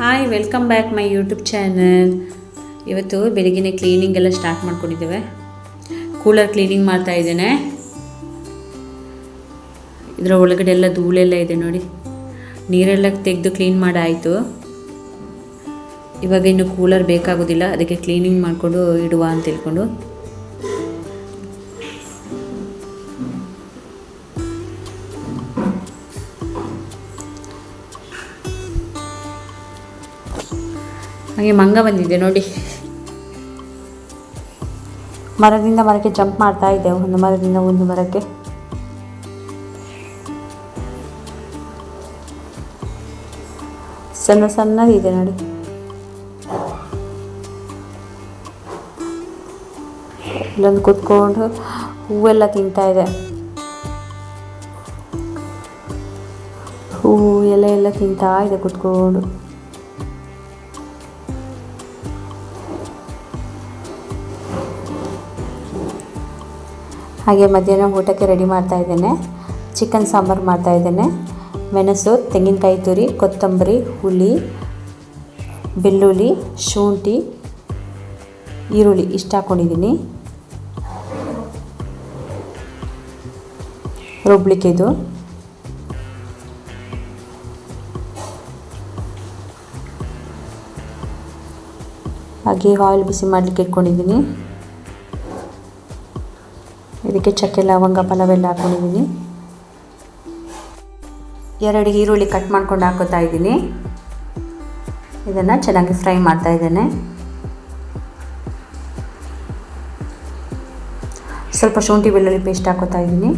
Hi welcome back my YouTube channel ಇವತ್ತು ಬೆಳಗಿನ cleaning ಎಲ್ಲ ಸ್ಟಾರ್ಟ್ ಮಾಡ್ಕೊಂಡಿದ್ದೇವೆ. ಕೂಲರ್ ಕ್ಲೀನಿಂಗ್ ಮಾಡ್ತಾ ಇದ್ದೇನೆ. ಇದರ ಒಳಗಡೆ ಎಲ್ಲ ಧೂಳೆಲ್ಲ ಇದೆ ನೋಡಿ. ನೀರೆಲ್ಲ ತೆಗೆದು ಕ್ಲೀನ್ ಮಾಡಾಯಿತು. ಇವಾಗ ಇನ್ನು ಕೂಲರ್ ಬೇಕಾಗೋದಿಲ್ಲ, ಅದಕ್ಕೆ ಕ್ಲೀನಿಂಗ್ ಮಾಡಿಕೊಂಡು ಇಡುವ ಅಂತ ತಿಳ್ಕೊಂಡು. ಹಾಗೆ ಮಂಗ ಬಂದಿದೆ ನೋಡಿ. ಮರದಿಂದ ಮರಕ್ಕೆ ಜಂಪ್ ಮಾಡ್ತಾ ಇದೆ ಒಂದು ಮರದಿಂದ ಒಂದು ಮರಕ್ಕೆ. ಸಣ್ಣ ಸಣ್ಣದಿದೆ ನೋಡಿ. ಇಲ್ಲೊಂದು ಕೂತ್ಕೊಂಡು ಹೂವೆಲ್ಲ ತಿಂತಾ ಇದೆ. ಹೂವು ಎಲ್ಲ ಎಲ್ಲ ತಿಂತಾ ಇದೆ ಕೂತ್ಕೊಂಡು. ಹಾಗೆ ಮಧ್ಯಾಹ್ನ ಊಟಕ್ಕೆ ರೆಡಿ ಮಾಡ್ತಾ ಇದ್ದೇನೆ. ಚಿಕನ್ ಸಾಂಬಾರು ಮಾಡ್ತಾ ಇದ್ದೇನೆ. ಮೆಣಸು, ತೆಂಗಿನಕಾಯಿ ತುರಿ, ಕೊತ್ತಂಬರಿ, ಹುಳಿ, ಬೆಳ್ಳುಳ್ಳಿ, ಶುಂಠಿ, ಈರುಳ್ಳಿ ಇಷ್ಟು ಹಾಕ್ಕೊಂಡಿದ್ದೀನಿ ರುಬ್ಲಿಕ್ಕೆ ಇದು. ಹಾಗೆ ಆಯಿಲ್ ಬಿಸಿ ಮಾಡಲಿಕ್ಕೆ ಇಟ್ಕೊಂಡಿದ್ದೀನಿ. ಇದಕ್ಕೆ ಚಕ್ಕೆ, ಲವಂಗ, ಪಲಾವೆಲ್ಲ ಹಾಕೊಂಡಿದ್ದೀನಿ. ಎರಡು ಈರುಳ್ಳಿ ಕಟ್ ಮಾಡ್ಕೊಂಡು ಹಾಕೋತಾ ಇದ್ದೀನಿ. ಇದನ್ನು ಚೆನ್ನಾಗಿ ಫ್ರೈ ಮಾಡ್ತಾ ಇದ್ದೇನೆ. ಸ್ವಲ್ಪ ಶುಂಠಿ, ಬೆಳ್ಳುಳ್ಳಿ ಪೇಸ್ಟ್ ಹಾಕೋತಾ ಇದ್ದೀನಿ.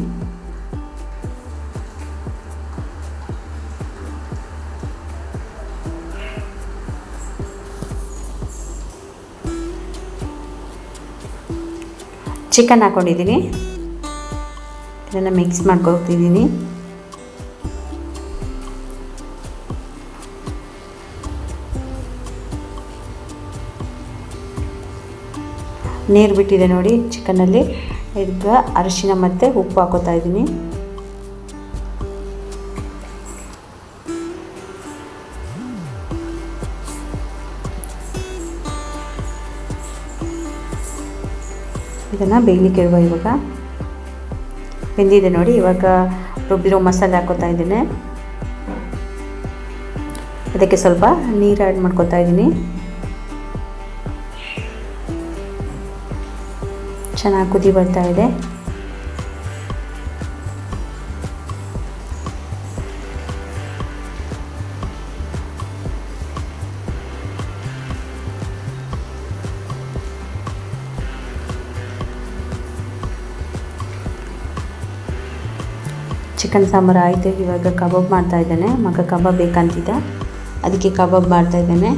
ಚಿಕನ್ ಹಾಕ್ಕೊಂಡಿದ್ದೀನಿ ಇದನ್ನು ಮಿಕ್ಸ್ ಮಾಡ್ಕೊತಿದ್ದೀನಿ ನೀರು ಬಿಟ್ಟಿದೆ ನೋಡಿ ಚಿಕನಲ್ಲಿ. ಈಗ ಅರಿಶಿನ ಮತ್ತು ಉಪ್ಪು ಹಾಕೋತಾ ಇದ್ದೀನಿ. ಇದನ್ನು ಬೇಯಲಿಕ್ಕೆ ಇಡುವ ಇವಾಗ. ಬೆಂದಿದೆ ನೋಡಿ, ಇವಾಗ ರುಬ್ಬಿರೋ ಮಸಾಲೆ ಹಾಕೋತಾ ಇದ್ದೀನಿ. ಅದಕ್ಕೆ ಸ್ವಲ್ಪ ನೀರು ಆ್ಯಡ್ ಮಾಡ್ಕೊತಾ ಇದ್ದೀನಿ. ಚೆನ್ನಾಗಿ ಕುದಿ ಬರ್ತಾ ಇದೆ. ಚಿಕನ್ ಸಾಂಬಾರು ಆಯಿತು, ಇವಾಗ ಕಬಾಬ್ ಮಾಡ್ತಾ ಇದ್ದಾನೆ. ಮಗ ಕಬಾಬ್ ಬೇಕಂತಿದ್ದ. ಅದಕ್ಕೆ ಕಬಾಬ್ ಮಾಡ್ತಾ ಇದ್ದಾನೆ.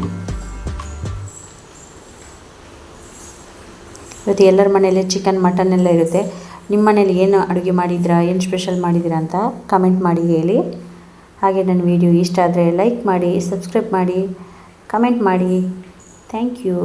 ಇವತ್ತು ಎಲ್ಲರ ಮನೇಲಿ ಚಿಕನ್, ಮಟನ್ ಎಲ್ಲ ಇರುತ್ತೆ. ನಿಮ್ಮ ಮನೇಲಿ ಏನು ಅಡುಗೆ ಮಾಡಿದ್ರಾ ಏನು ಸ್ಪೆಷಲ್ ಮಾಡಿದ್ದೀರಾ ಅಂತ ಕಮೆಂಟ್ ಮಾಡಿ ಹೇಳಿ. ಹಾಗೆ ನನ್ನ ವಿಡಿಯೋ ಇಷ್ಟ ಆದರೆ ಲೈಕ್ ಮಾಡಿ, ಸಬ್ಸ್ಕ್ರೈಬ್ ಮಾಡಿ, ಕಮೆಂಟ್ ಮಾಡಿ. Thank you.